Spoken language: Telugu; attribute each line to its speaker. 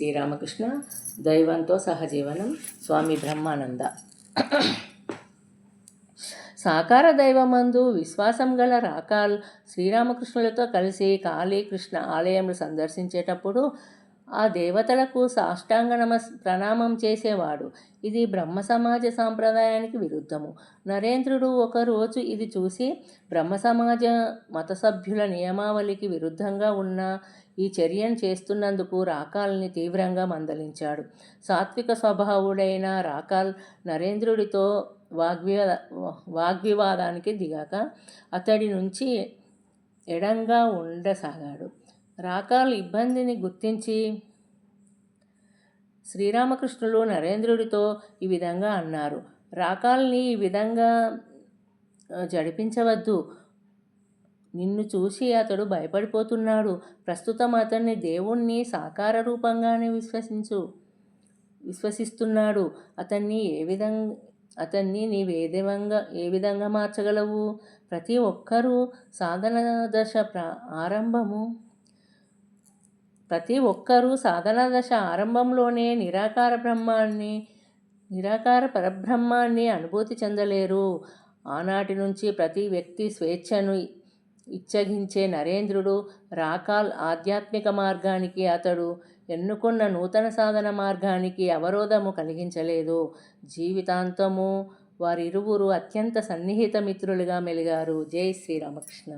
Speaker 1: శ్రీరామకృష్ణ దైవంతో సహజీవనం స్వామి బ్రహ్మానంద. సాకార దైవమందు విశ్వాసం గల రాకాల్ శ్రీరామకృష్ణులతో కలిసి కాళీకృష్ణ ఆలయంలో సందర్శించేటప్పుడు ఆ దేవతలకు సాష్టాంగ నమ ప్రణామం చేసేవాడు. ఇది బ్రహ్మ సమాజ సాంప్రదాయానికి విరుద్ధము. నరేంద్రుడు ఒకరోజు ఇది చూసి బ్రహ్మ సమాజ మత సభ్యుల నియమావళికి విరుద్ధంగా ఉన్న ఈ చర్యను చేస్తున్నందుకు రాకాల్ని తీవ్రంగా మందలించాడు. సాత్విక స్వభావుడైన రాకాల్ నరేంద్రుడితో వాగ్వివా వాగ్వివాదానికి దిగాక అతడి నుంచి ఎడంగా ఉండసాగాడు. రాకాల్ ఇబ్బందిని గుర్తించి శ్రీరామకృష్ణులు నరేంద్రుడితో ఈ విధంగా అన్నారు. రాకాల్ని ఈ విధంగా జడిపించవద్దు. నిన్ను చూసి అతడు భయపడిపోతున్నాడు. ప్రస్తుతం అతన్ని దేవుణ్ణి సాకార రూపంగానే విశ్వసించు విశ్వసిస్తున్నాడు. అతన్ని ఏ విధంగా అతన్ని నీ ఏ విధంగా ఏ విధంగా మార్చగలవు? ప్రతి ఒక్కరూ సాధన దశ ప్ర ఆరంభము ప్రతి ఒక్కరూ సాధన దశ ఆరంభంలోనే నిరాకార బ్రహ్మాన్ని నిరాకార పరబ్రహ్మాన్ని అనుభూతి చెందలేరు. ఆనాటి నుంచి ప్రతి వ్యక్తి స్వేచ్ఛను ఇచ్చగించే నరేంద్రుడు రాకాల్ ఆధ్యాత్మిక మార్గానికి అతడు ఎన్నుకున్న నూతన సాధన మార్గానికి అవరోధము కలిగించలేదు. జీవితాంతము వారిరువురు అత్యంత సన్నిహిత మిత్రులుగా మెలిగారు. జై శ్రీరామకృష్ణ